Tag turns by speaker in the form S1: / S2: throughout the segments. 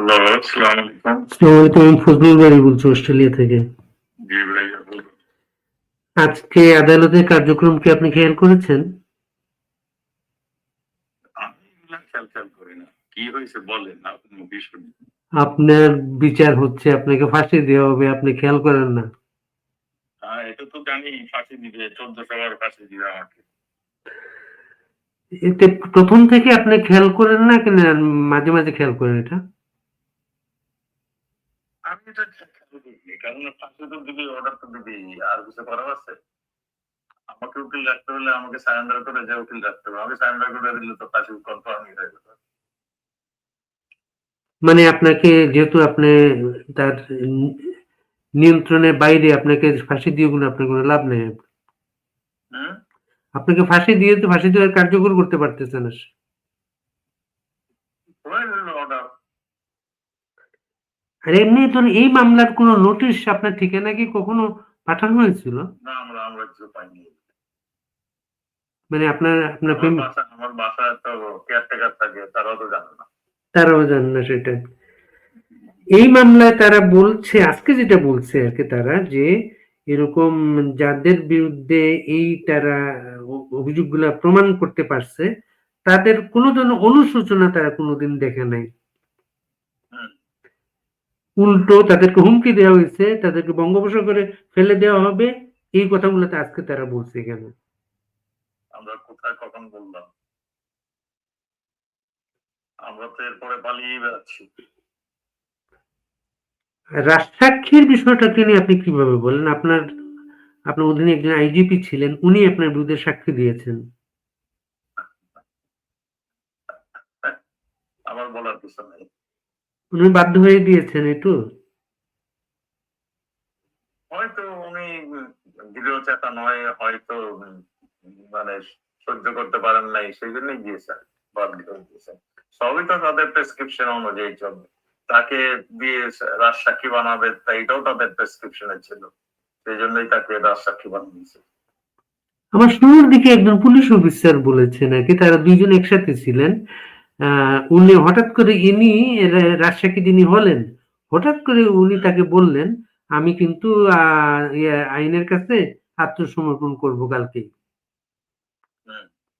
S1: Hello আসসালামু আলাইকুম
S2: ফজলুল বাড়ি বলছি অস্ট্রেলিয়া থেকে।
S1: জি
S2: আজকে আদালতের কার্যক্রম কি আপনি খেয়াল করেছেন?
S1: কি হয়েছে বলেন
S2: আপনার বিচার হচ্ছে আপনাকে ফাঁসি দেওয়া হবে আপনি খেয়াল করেন না।
S1: এটা তো জানি ফাঁসি দিবে চোদ্দ সবার ফাঁসি দিবে আমাকে।
S2: এতে প্রথম থেকে আপনি খেয়াল করেন না কেন? মাঝে মাঝে খেয়াল করেন এটা?
S1: আমি এটা খেয়াল খেয়াল কারণ ফাঁসি তো দিবে অর্ডার তো দিবে আর কিছু করার আছে? আমাকে উকিল রাখতে হলে আমাকে সারেন্ডার করে যে উকিল রাখতে হবে। আমাকে সারেন্ডার করে দিলে তো ফাঁসি কনফার্ম হয়ে যাবে।
S2: মানে আপনাকে যেহেতু আপনি তার নিয়ন্ত্রণের বাইরে আপনাকে ফাঁসি দিয়ে কোনো আপনার কোনো লাভ নেই। আপনাকে ফাঁসি দিয়ে তো ফাঁসি দেওয়ার কার্যকর করতে পারতেছে না সে।
S1: হয়ে গেল অর্ডার
S2: আর এমনি তো এই মামলার কোনো নোটিশ আপনার ঠিকানা কি কখনো পাঠানো হয়েছিল?
S1: না আমরা আমরা কিছু পাইনি।
S2: মানে আপনার আপনার
S1: আমার বাসা তো কেয়ারটেকার থাকে তারাও তো জানে না।
S2: তারাও জানে না সেটা। এই মামলায় তারা বলছে আজকে যেটা বলছে আর কি তারা যে এরকম যাদের বিরুদ্ধে এই তারা অভিযোগগুলা প্রমাণ করতে পারছে তাদের কোনো ধরনের অনুশোচনা তারা কোনোদিন দেখে নাই। উল্টো তাদেরকে হুমকি দেওয়া হয়েছে তাদেরকে বঙ্গোপসাগরে ফেলে দেওয়া হবে এই কথাগুলো তো আজকে তারা বলছে কেন?
S1: আমরা কোথায় কখন বললাম? আমরা তো এরপরে পালিয়ে বেড়াচ্ছি।
S2: রাজসাক্ষীর বিষয়টাকে নিয়ে আপনি কীভাবে বলেন আপনার আপনার অধীনে একজন আইজিপি ছিলেন উনি আপনার বিরুদ্ধে সাক্ষী দিয়েছেন।
S1: আমার বলার কিছু নেই।
S2: উনি বাধ্য হয়ে দিয়েছেন একটু?
S1: হয়তো উনি দৃঢ় চেতা নয় হয়তো মানে সহ্য করতে পারেন নাই সেই জন্যই দিয়েছেন বাধ্য দিয়েছেন। সবই তো তাদের প্রেসক্রিপশন অনুযায়ী চলবে তাকে দিয়ে রাজসাক্ষী বানাবে তা এটাও তাদের প্রেসক্রিপশনে ছিল। সেই জন্যই তাকে রাজসাক্ষী বানিয়েছে।
S2: আমার শুরুর দিকে একজন পুলিশ অফিসার বলেছেন আর কি তারা দুইজন একসাথে ছিলেন। উনি হঠাৎ করে ইনি রা- রাজসাক্ষী যিনি হলেন হঠাৎ করে উনি তাকে বললেন আমি কিন্তু ইয়ে, আইনের কাছে আত্মসমর্পণ করব কালকে।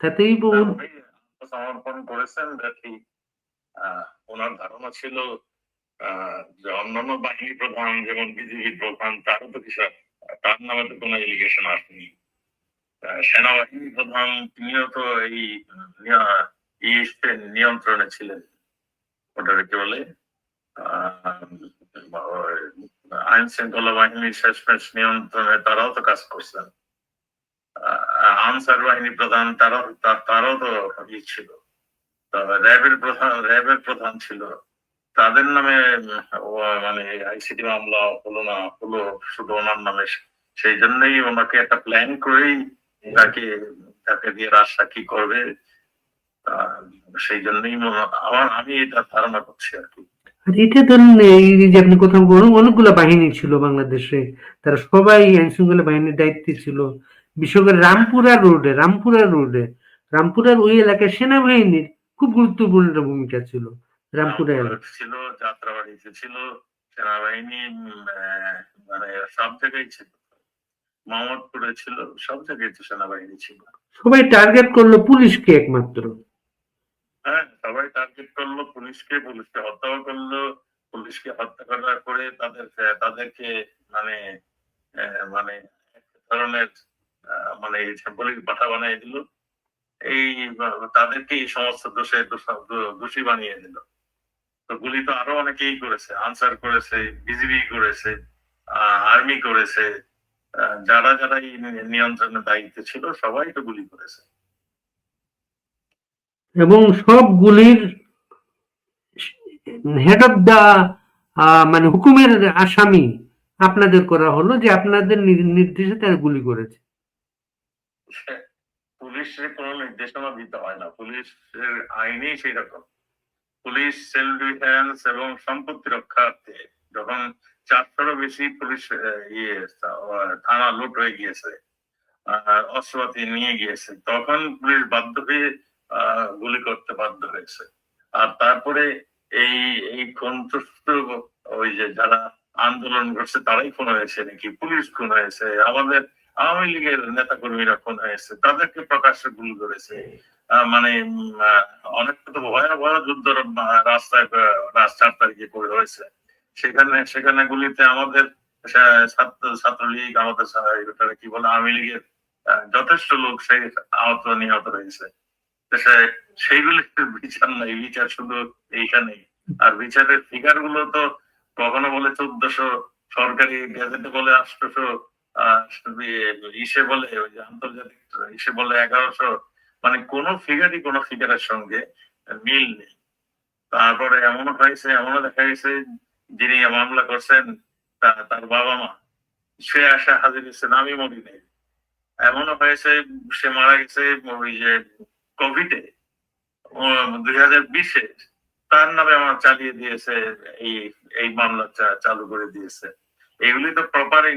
S2: তাতেই
S1: সমর্পণ করেছেন ওনার ধারণা ছিল আহ, যে অন্যান্য বাহিনী প্রধান যেমন বিজিবি প্রধান তারও তো কিছু তার নামে তো কোনো এলিগেশন আসেনি। সেনাবাহিনী প্রধান তিনিও তো এই ইস্টের নিয়ন্ত্রণে ছিলেন। ওটাকে কি বলে? আইন শৃঙ্খলা বাহিনীর শেষমেশ নিয়ন্ত্রণে তারাও তো কাজ করছেন। আনসার বাহিনী প্রধান তারাও তারাও তো ই ছিল। র্যাবের প্রধান র্যাবের প্রধান ছিল। তাদের নামে মানে আইসিটি মামলা হলো না, হলো শুধু ওনার নামে। সেই জন্যই ওনাকে একটা প্ল্যান করেই তাকে তাকে দিয়ে রাস্তা কি করবে। সেই জন্যই আমার আমি এটা ধারণা করছি আর কি।
S2: আর এটা ধরুন এই যে আপনি কোথাও বলুন অনেকগুলো বাহিনী ছিল বাংলাদেশে। তারা সবাই আইন শৃঙ্খলা বাহিনীর দায়িত্বে ছিল। বিশেষ করে রামপুরা রোডে রামপুরা রোডে। রামপুরার ওই এলাকায় সেনাবাহিনীর খুব গুরুত্বপূর্ণ ভূমিকা ছিল রামপুরা
S1: ছিল যাত্রাবাড়িতে ছিল সেনাবাহিনী মানে সব জায়গায় ছিল। মোহাম্মদপুরে ছিল সব জায়গায় তো সেনাবাহিনী ছিল।
S2: সবাই টার্গেট করল পুলিশকে একমাত্র।
S1: হ্যাঁ সবাই টার্গেট করল, পুলিশকে পুলিশকে হত্যাও করল, পুলিশকে হত্যা করার তাদের, তাদেরকে মানে মানে ধরনের মানে পুলিশ পাঠা বানিয়ে দিল। এই, তাদেরকে এই সমস্ত দোষে, দোষ- বানিয়ে দিল। তো গুলি তো আরও অনেকেই করেছে, আনসার করেছে, বিজিবি করেছে আর্মি করেছে যারা যারা এই নিয়ন্ত্রণের দায়িত্বে ছিল, সবাই তো গুলি করেছে।
S2: এবং সবগুলির হেড অফ দা মানে হুকুমের আসামি আপনাদের করা হলো যে আপনাদের নির্দেশে তারা গুলি করেছে।
S1: পুলিশের কোনো নির্দেশনা দিতে হয় না। পুলিশের আইনেই সেই রকম পুলিশ ডিফেন্স এবং সম্পত্তি রক্ষার্থে যখন চারশোরও বেশি পুলিশ ইয়ে থানা লুট হয়ে গিয়েছে, আর অস্ত্রপাতি নিয়ে গিয়েছে, তখন পুলিশ বাধ্য হয়ে গুলি করতে বাধ্য হয়েছে। আর তারপরে এই এই সন্তুষ্ট ওই যে যারা আন্দোলন করছে, তারাই খুন হয়েছে নাকি? পুলিশ খুন হয়েছে? আমাদের আওয়ামী লীগের নেতা কর্মীরা খুন হয়েছে। তাদেরকে প্রকাশ্যে গুলি করেছে। মানে অনেক তো ভয়াবহ যুদ্ধ রাস্তায় চার তারিখে করে হয়েছে সেখানে সেখানে গুলিতে আমাদের ছাত্র, ছাত্রলীগ, আমাদের কি বলে, আওয়ামী লীগের যথেষ্ট লোক সেই আহত, নিহত হয়েছে। তো সে- বিচার নাই, বিচার শুধু এইখানেই। আর বিচারের ফিগারগুলো তো কখনো বলে চোদ্দশো সরকারি গেজেটে বলে আটশোশো ইসে বলে আন্তর্জাতিক, ইসে বলে এগারোশো। মানে কোন ফিগারই কোন ফিগারের সঙ্গে মিল নেই। তারপরে এমন হয়েছে, এমনও দেখা গেছে, যিনি মামলা করছেন তার বাবা মা। সে আসা হাজির হয়েছেন, আমি মরি নেই। এমনও হয়েছে, সে মারা গেছে, ওই যে কোভিডে দুই হাজার বিশে তার নামে আমার চালিয়ে দিয়েছে, এই এই মামলা চালু করে দিয়েছে। এগুলি তো প্রপার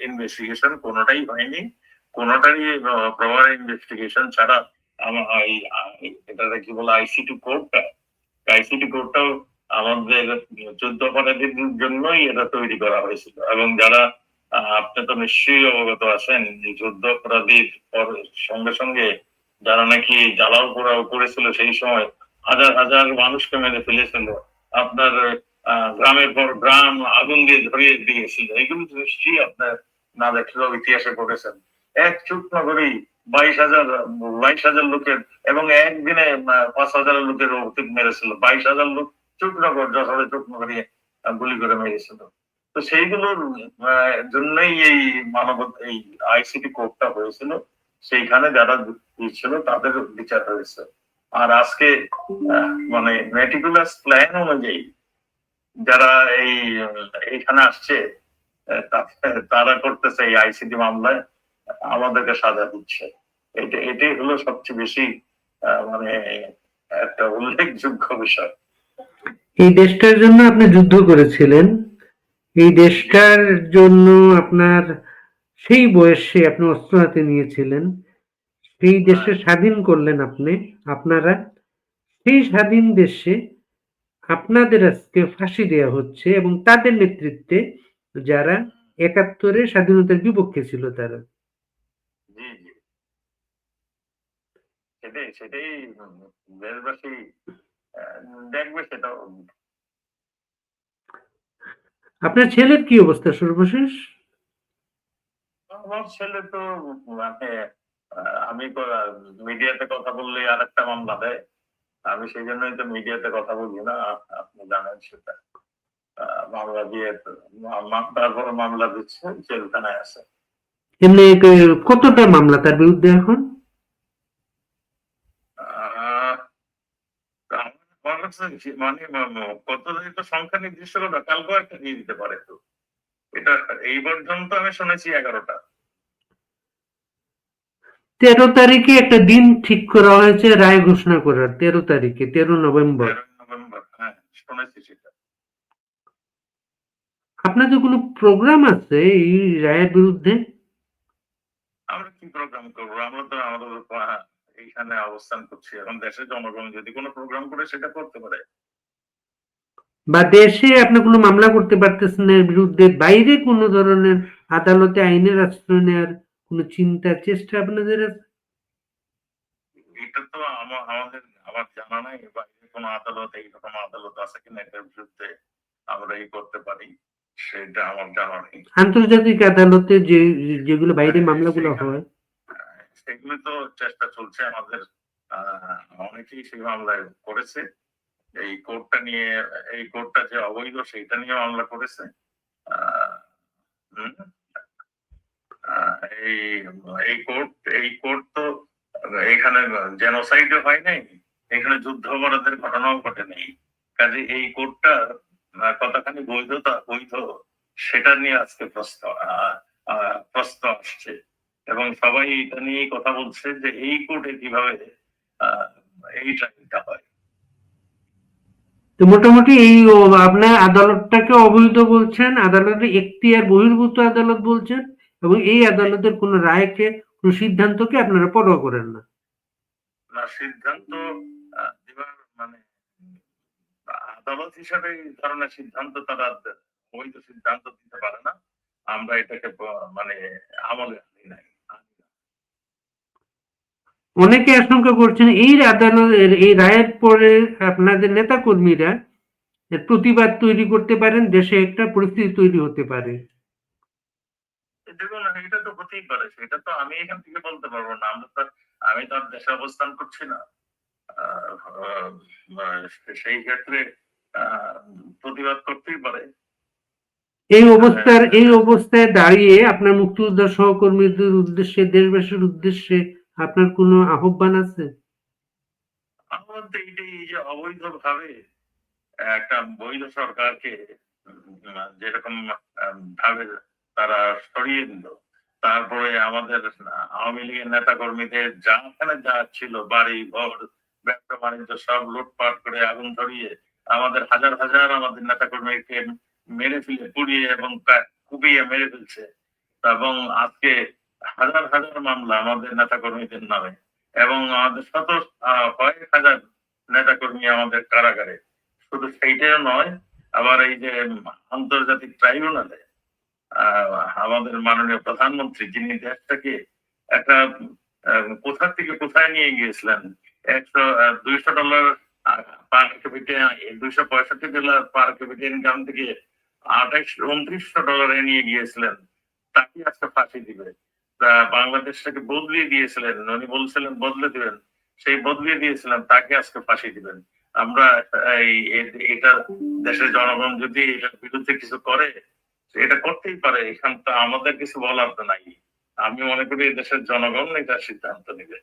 S1: ইনভেস্টিগেশন কোনোটাই হয়নি। কোনোটারই প্রপার ইনভেস্টিগেশন ছাড়া এটাকে কি বলে আইসিটি কোর্টটা আইসিটি কোর্টটাও আমাদের যুদ্ধ অপরাধীর জন্যই এটা তৈরি করা হয়েছিল। এবং যারা আপনি তো নিশ্চয়ই অবগত আছেন যুদ্ধ অপরাধীর পর- সঙ্গে সঙ্গে যারা নাকি জ্বালাও পোড়াও করেছিল সেই সময় হাজার হাজার মানুষকে মেরে ফেলেছিল। আপনার গ্রামের পর গ্রাম আগুন দিয়ে ধরিয়ে দিয়েছিল। এগুলো নিশ্চয়ই আপনার না দেখলেও ইতিহাসে পড়েছেন এক চুপ নগরী বাইশ হাজার বাইশ হাজার লোকের এবং একদিনে পাঁচ হাজার লোকের অতীত মেরেছিল। বাইশ হাজার লোক চুকনগর যশোরে আহ, গুলি করে মেরেছিল। তো সেইগুলোর জন্যই এই মানব এই আইসিটি কোর্টটা হয়েছিল। সেইখানে যারা ছিল তাদের বিচার হয়েছে। আর আজকে মানে মেটিকুলাস প্ল্যান অনুযায়ী যারা এই আহ, এইখানে আসছে তারা করতেছে এই আইসিটি মামলায় আমাদেরকে সাজা দিচ্ছে। এটা এটাই হলো সবচেয়ে বেশি মানে একটা উল্লেখযোগ্য বিষয়।
S2: এই দেশটার জন্য আপনি যুদ্ধ করেছিলেন। এই দেশটার জন্য আপনার সেই বয়সে আপনি অস্ত্র হাতে নিয়েছিলেন সেই দেশে স্বাধীন করলেন আপনি আপনারা সেই স্বাধীন দেশে আপনাদের আজকে ফাঁসি দেওয়া হচ্ছে এবং তাদের নেতৃত্বে যারা একাত্তরে স্বাধীনতার বিপক্ষে ছিল তারা।
S1: জি জি। সেটাই সেটাই দেশবাসী দেখবে সেটা
S2: আপনার ছেলের কি অবস্থা সর্বশেষ?
S1: আমার ছেলে তো মানে আমি মিডিয়াতে কথা বললে আর একটা মামলা দেয়। আমি সেই জন্যই তো মিডিয়াতে কথা বলি না আপনি জানেন সেটা। মামলা দিয়ে তারপর মামলা দিচ্ছে জেলখানায় আছে
S2: এমনি কতটা মামলা তার বিরুদ্ধে এখন?
S1: মানে ম- ম- কত সংখ্যা নির্দিষ্ট করা কালকেও একটা দিয়ে দিতে পারে তো। এটা এই পর্যন্ত আমি শুনেছি এগারোটা।
S2: তেরো তারিখে একটা দিন ঠিক করা হয়েছে রায় ঘোষণা করার তেরো তারিখে তেরো নভেম্বর।
S1: নভেম্বর হ্যাঁ শুনেছি সেটা।
S2: আপনাদের কোনো প্রোগ্রাম আছে এই রায়ের বিরুদ্ধে?
S1: আমরা কি প্রোগ্রাম করব? আমরা তো আমাদের এইখানে অবস্থান করছি। এখন দেশের জনগণ যদি কোনো প্রোগ্রাম করে সেটা করতে পারে।
S2: বা দেশে আপনি কোনো মামলা করতে পারতেছেন না এর বিরুদ্ধে বাইরে কোনো ধরনের আদালতে আইনের আশ্রয় নেওয়ার কোনো চিন্তা চেষ্টা আপনাদের আছে?
S1: এটা তো আমাদের আমার জানা নাই বাইরে কোনো আদালত এইরকম আদালত আছে কিনা এটার বিরুদ্ধে আমরা এই করতে পারি সেটা আমার জানা নেই।
S2: আন্তর্জাতিক আদালতে যে যেগুলো বাইরে মামলাগুলো হয়।
S1: আহ, সেগুলো তো চেষ্টা চলছে আমাদের অনেকেই সেই মামলায় করেছে। এই কোর্টটা নিয়ে, এই কোর্টটা যে অবৈধ সেইটা নিয়ে মামলা করেছে। এই এই কোর্ট এই কোর্ট তো এখানে জেনোসাইড হয় নাই, এখানে যুদ্ধ অপরাধের ঘটনাও ঘটে নেই। কাজে এই কোর্টটা কতখানি বৈধতা, বৈধ সেটা নিয়ে আজকে প্রশ্ন প্রশ্ন আসছে। এবং সবাই এটা নিয়েই কথা বলছে যে এই কোর্টে কীভাবে এই ট্রাইলটা হয়।
S2: তো মোটামুটি এই আপনার আদালতটাকে অবৈধ বলছেন, আদালতের এখতিয়ার, বহির্ভূত আদালত বলছেন, এবং এই আদালতের কোনো রায়কে, কোনো সিদ্ধান্তকে আপনারা পরোয়া করেন না।
S1: সিদ্ধান্ত মানে দলত হিসাবে এই ধরনের সিদ্ধান্ত তারা বৈধ সিদ্ধান্ত দিতে পারে না। আমরা এটাকে মানে আমলে আনি নাই আনি না।
S2: অনেকে আশঙ্কা করছেন এই আদালতের এই রায়ের পরে আপনাদের নেতা কর্মীরা প্রতিবাদ তৈরি করতে পারেন দেশে একটা পরিস্থিতি তৈরি হতে পারে।
S1: দেখুন এটা তো হতেই পারে সেটা তো আমি এখান থেকে বলতে পারব না। আমরা তো আমি তো আর দেশে অবস্থান করছি না। সেই ক্ষেত্রে প্রতিবাদ করতেই পারে।
S2: এই অবস্থার এই অবস্থায় দাঁড়িয়ে আপনার মুক্তিযোদ্ধা সহকর্মীদের উদ্দেশ্যে দেশবাসীর উদ্দেশ্যে আপনার কোনো আহ্বান আছে?
S1: তো এইটাই, এই যে অবৈধ ভাবে একটা বৈধ সরকারকে যেরকম ভাবে তারা সরিয়ে দিল, তারপরে আমাদের, আওয়ামী লীগের নেতা কর্মীদের যাখানে যা ছিল, বাড়ি, ঘর, ব্যবসা, বাণিজ্য, সব লুটপাট করে আগুন ধরিয়ে আমাদের হাজার হাজার আমাদের নেতা কর্মীকে মেরে ফেলে, পুড়িয়ে এবং কুপিয়ে মেরে ফেলছে। এবং আজকে হাজার হাজার মামলা আমাদের নেতা কর্মীদের নামে এবং আমাদের শত কয়েক হাজার নেতা কর্মী আমাদের কারাগারে। শুধু সেইটাও নয়, আবার এই যে আন্তর্জাতিক ট্রাইব্যুনালে আমাদের মাননীয় প্রধানমন্ত্রী যিনি দেশটাকে একটা কোথা থেকে কোথায় নিয়ে গিয়েছিলেন, একশো দুইশো ডলার পার ক্যাপিটে দুইশো পঁয়ষট্টি ডলার পার ক্যাপিটে ইনকাম থেকে আঠাইশ, উনত্রিশশো ডলারে নিয়ে গিয়েছিলেন তাকে আজকে ফাঁসি দিবে। বাংলাদেশটাকে বদলিয়ে দিয়েছিলেন উনি বলছিলেন বদলে দিবেন। সেই বদলিয়ে দিয়েছিলেন তাকে আজকে ফাঁসি দিবেন। আমরা এই এটা দেশের জনগণ যদি এটার বিরুদ্ধে কিছু করে এটা করতেই পারে এখান তো আমাদের কিছু বলার তো নাই। আমি মনে করি এই দেশের জনগণ এটা সিদ্ধান্ত নেবে।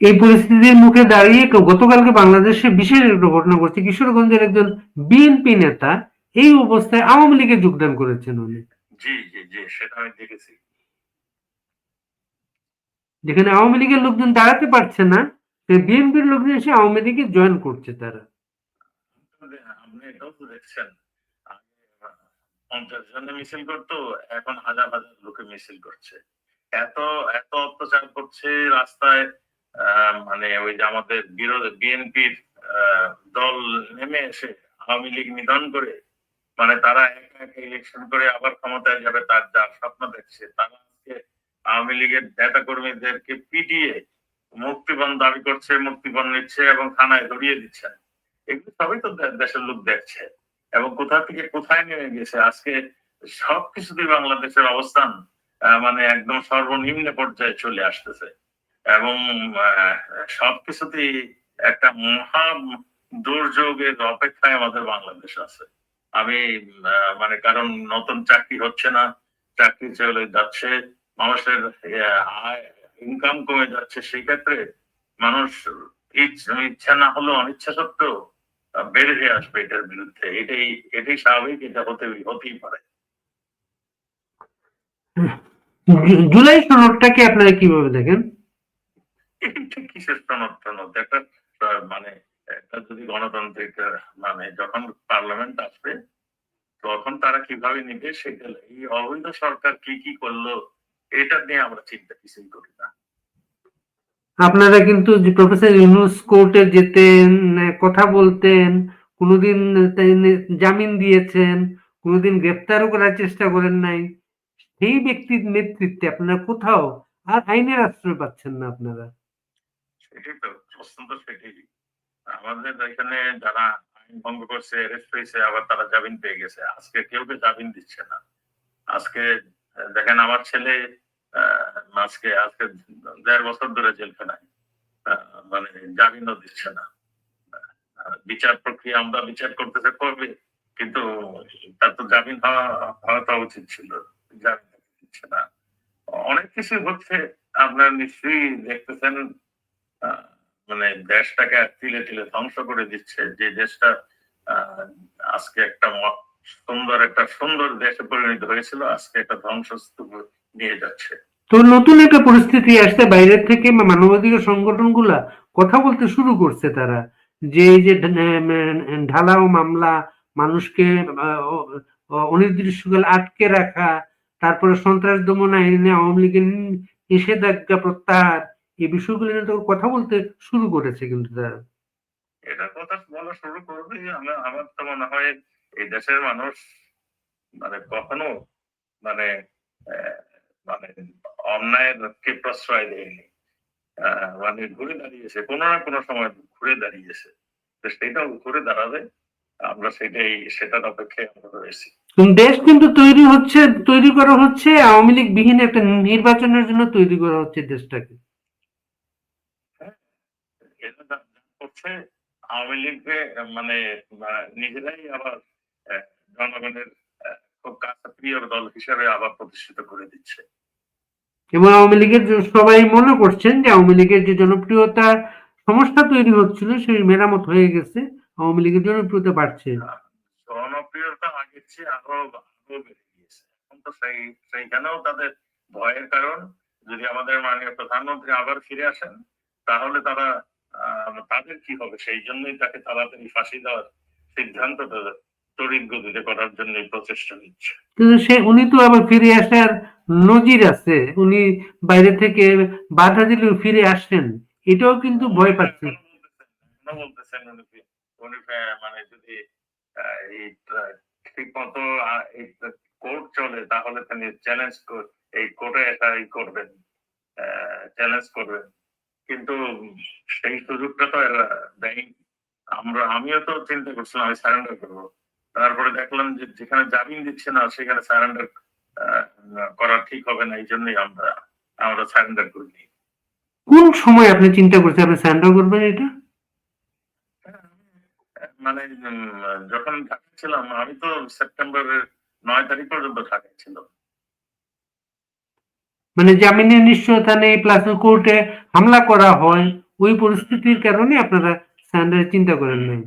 S2: এই পরিস্থিতির মুখে দাঁড়িয়ে গতকালকে বাংলাদেশে বিশেষ একটা ঘটনা ঘটছে। কিশোরগঞ্জের একজন বিএনপি নেতা এই অবস্থায় আওয়ামী লীগে যোগদান করেছেন উনি।
S1: জি জি জি সেটা আমি দেখেছি।
S2: যেখানে আওয়ামী লীগের লোকজন দাঁড়াতে পারছে না বিএনপির লোকজন এসে আওয়ামী লীগে জয়েন করছে তারা।
S1: মিছিল করতো, এখন হাজার হাজার লোকে মিছিল করছে। এত এত অত্যাচার করছে রাস্তায় মানে ওই যে আমাদের বিরোধী, বিএনপির দল নেমে এসে আওয়ামী লীগ নিধন করে মানে তারা একা ইলেকশন করে আবার ক্ষমতায় যাবে, তার যা স্বপ্ন দেখছে, তারা আওয়ামী লীগের নেতা কর্মীদেরকে পিটিয়ে মুক্তিপণ দাবি করছে, মুক্তিপণ নিচ্ছে এবং থানায় ধরিয়ে দিচ্ছে। এগুলো সবই তো দেশের লোক দেখছে। এবং কোথা থেকে কোথায় নেমে গেছে? আজকে সবকিছুতেই বাংলাদেশের অবস্থান মানে একদম সর্বনিম্ন পর্যায়ে চলে আসতেছে। এবং সবকিছুতেই একটা মহা দুর্যোগের অপেক্ষায় আমাদের বাংলাদেশ আছে। আমি মানে কারণ নতুন চাকরি হচ্ছে না, চাকরি চলে যাচ্ছে। মানুষের আয় ইনকাম কমে যাচ্ছে সেই ক্ষেত্রে মানুষ ইচ্ছা না হলেও অনিচ্ছা সত্ত্বেও বেড়ে হয়ে আসবে এটার বিরুদ্ধে। এটাই এটাই স্বাভাবিক এটা হতে হতেই পারে।
S2: জুলাই সনদটাকে আপনারা কীভাবে দেখেন?
S1: কিসের সনদ টনদ? একটা মানে একটা যদি গণতান্ত্রিক মানে যখন পার্লামেন্ট আসবে তখন তারা কীভাবে নিবে সেটা এই অবৈধ সরকার কি কি করল এটা নিয়ে আমরা চিন্তা কিছুই করি না।
S2: আপনারা কিন্তু প্রফেসর ইউনুস কোর্টে যেতেন কথা বলতেন কোনোদিন জামিন দিয়েছেন কোনোদিন গ্রেফতারও করার চেষ্টা করেন নাই। সেই ব্যক্তির নেতৃত্বে আপনারা কোথাও আর আইনের আশ্রয় পাচ্ছেন না আপনারা।
S1: সেটাই তো প্রশ্ন তো সেটাই। আমাদের এখানে যারা আইন ভঙ্গ করছে অ্যারেস্ট হয়েছে আবার তারা জামিন পেয়ে গেছে। আজকে কেউ কে জামিন দিচ্ছে না। আজকে দেখেন আমার ছেলে আজকে আজকে দেড় বছর ধরে জেলখানায় মানে জামিনও দিচ্ছে না। বিচার প্রক্রিয়া আমরা বিচার করতেছে করবে, কিন্তু তার তো জামিন হওয়া উচিত ছিল। জামিন দিচ্ছে না। অনেক কিছু হচ্ছে, আপনারা নিশ্চয়ই দেখতেছেন মানে দেশটাকে তিলে তিলে ধ্বংস করে দিচ্ছে। যে দেশটা আজকে একটা সুন্দর একটা সুন্দর দেশে পরিণত হয়েছিল, আজকে একটা ধ্বংসস্তূপ নিয়ে যাচ্ছে।
S2: তো নতুন একটা পরিস্থিতি আসছে বাইরের থেকে মানবাধিকার সংগঠনগুলা কথা বলতে শুরু করছে তারা। যে এই যে ঢালাও মামলা মানুষকে অনির্দিষ্টকাল আটকে রাখা তারপরে সন্ত্রাস দমন আইনে আওয়ামী লীগের নিষেধাজ্ঞা প্রত্যাহার এই বিষয়গুলো নিয়ে তো কথা বলতে শুরু করেছে কিন্তু তারা।
S1: এটা কথা বলা শুরু করবে আমার আমার তো মনে হয় এই দেশের মানুষ মানে কখনো মানে মানে অন্যায়ের কে প্রশ্রয় দেয়নি। মানে ঘুরে দাঁড়িয়েছে কোনো না কোনো সময় ঘুরে দাঁড়িয়েছে। তো সেটাও ঘুরে দাঁড়াবে আমরা সেটাই সেটার অপেক্ষায় আমরা রয়েছি।
S2: দেশ কিন্তু তৈরি হচ্ছে তৈরি করা হচ্ছে আওয়ামী লীগ বিহীন একটা নির্বাচনের জন্য তৈরি করা হচ্ছে দেশটাকে।
S1: এটা যা- যা করছে আওয়ামী লীগকে মানে নিজেরাই আবার জনগণের খুব কাছে প্রিয় দল হিসেবে আবার প্রতিষ্ঠিত করে দিচ্ছে।
S2: এবং আওয়ামী লীগের সবাই মনে করছেন যে আওয়ামী লীগের যে জনপ্রিয়তার সমস্যা তৈরি হচ্ছিল, সেই মেরামত হয়ে গেছে, আওয়ামী লীগের জনপ্রিয়তা বাড়ছে।
S1: জনপ্রিয়তা আগের চেয়ে আরও বেড়ে গিয়েছে। এখন তো সেই, সেইখানেও তাদের ভয়ের কারণ। যদি আমাদের মাননীয় প্রধানমন্ত্রী আবার ফিরে আসেন, তাহলে তারা তাদের কি হবে? সেই জন্যই তাকে তাড়াতাড়ি ফাঁসি দেওয়ার সিদ্ধান্ত তড়িৎ গতিতে করার জন্য প্রচেষ্টা নিচ্ছে।
S2: কিন্তু সে উনি তো আবার ফিরে আসার নজির আছে। উনি বাইরে থেকে বাধা দিলেও ফিরে আসেন। এটাও কিন্তু ভয় পাচ্ছে।
S1: বলতেছেন, উনি উনি মানে যদি ঠিক মতো কোর্ট চলে তাহলে তিনি চ্যালেঞ্জ এই কোর্টে এটা করবেন চ্যালেঞ্জ করবেন। কিন্তু সেই সুযোগটা তো এরা দেয়নি। আমরা আমিও তো চিন্তা করছিলাম আমি সারেন্ডার করব। তারপরে দেখলাম যে যেখানে জামিন দিচ্ছে না সেখানে সারেন্ডার করা ঠিক হবে না এই জন্যই আমরা আমরা সারেন্ডার করিনি
S2: কোন সময় আপনি চিন্তা করছেন আপনি স্যান্ডার করবেন এটা?
S1: মানে যখন ঢাকা ছিলাম আমি তো সেপ্টেম্বরের নয় তারিখ পর্যন্ত ঢাকায় ছিলাম
S2: মানে জামিনের নিশ্চয়তা নেই প্লাস কোর্টে হামলা করা হয় ওই পরিস্থিতির কারণে আপনারা স্যান্ডার চিন্তা করেন নাই?